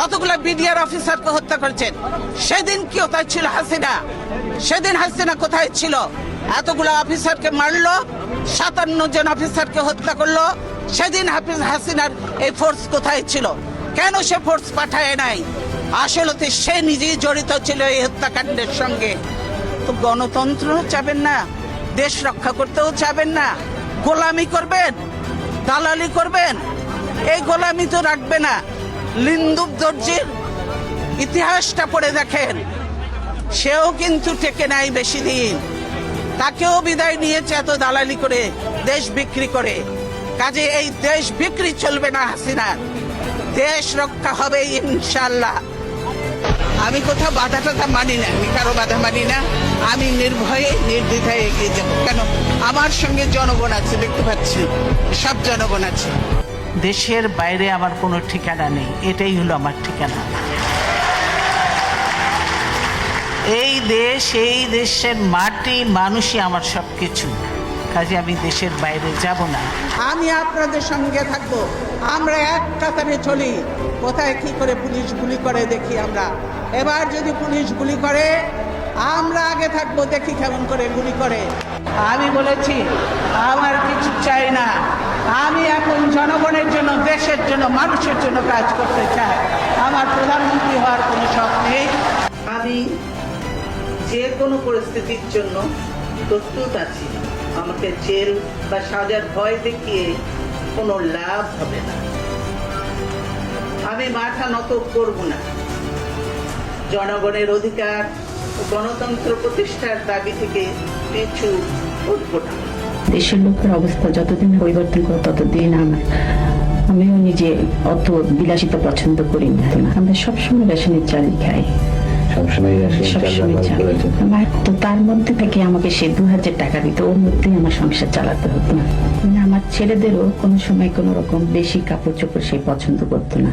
কতগুলো বিডিআর অফিসারকে হত্যা করেছেন? সেদিন কি কোথায় ছিল হাসিনা? সেদিন হাসিনা কোথায় ছিল? এতগুলো অফিসারকে মারলো, সাতান্ন জন অফিসারকে হত্যা করল। সেদিন হাফিজ হাসিনার এই ফোর্স কোথায় ছিল? কেন সে ফোর্স পাঠায় নাই? আসলে তো সে নিজেই জড়িত ছিল এই হত্যাকাণ্ডের সঙ্গে। তো গণতন্ত্র চাবেন না, দেশ রক্ষা করতেও চাবেন না। গোলামি করবেন, দালালি করবেন, এই গোলামি তো রাখবে না। লিন্দুব দর্জির ইতিহাসটা পড়ে দেখেন। সেও কিন্তু টেকে নাই বেশি দিন। তাকেও বিদায় নিয়েছে এত দালালি করে, দেশ বিক্রি করে। কাজে এই দেশ বিক্রি চলবে না হাসিনা। দেশ রক্ষা হবে ইনশাল্লাহ আমি কোথাও বাধা টাধা মানি না, আমি কারও বাধা মানি না। আমি নির্ভয়ে, নির্দ্বিধায় এগিয়ে যাব। কেন? আমার সঙ্গে জনগণ আছে, দেখতে পাচ্ছি। সব জনগণ আছে। দেশের বাইরে আমার কোনো ঠিকানা নেই। এটাই হলো আমার ঠিকানা। এই দেশ এই দেশের মাটি মানুষই আমার সব কিছু কাজে আমি দেশের বাইরে যাব না। আমি আপনাদের সঙ্গে থাকব। আমরা এক কাতারে চলি। কোথায় কি করে পুলিশ গুলি করে দেখি আমরা। এবার যদি পুলিশ গুলি করে আমরা আগে থাকব দেখি কেমন করে গুলি করে। আমি বলেছি আমার কিছু চাই না। আমি এখন জনগণের জন্য, দেশের জন্য, মানুষের জন্য কাজ করতে চাই। আমার প্রধানমন্ত্রী হওয়ার কোনো শখ নেই। আমি যে কোনো পরিস্থিতির জন্য প্রস্তুত আছি। আমাকে জেল বা সাজার ভয় দেখিয়ে কোনো লাভ হবে না। আমি মাথা নত করব না। জনগণের অধিকার গণতন্ত্র প্রতিষ্ঠার দাবি থেকে পিছু উঠব না। দেশের লোকের অবস্থা যতদিন পরিবর্তন করে ততদিন আমার আমিও নিজে অত বিলাসিতা পছন্দ করি না। আমরা সবসময় রেশনের চালই খাই। তো তার মধ্যে থেকে আমাকে সে দু হাজার টাকা দিত ওর মধ্যেই আমার সংসার চালাতে হতো। মানে আমার ছেলেদেরও কোনো সময় কোনো রকম বেশি কাপড় চোপড় সে পছন্দ করতো না।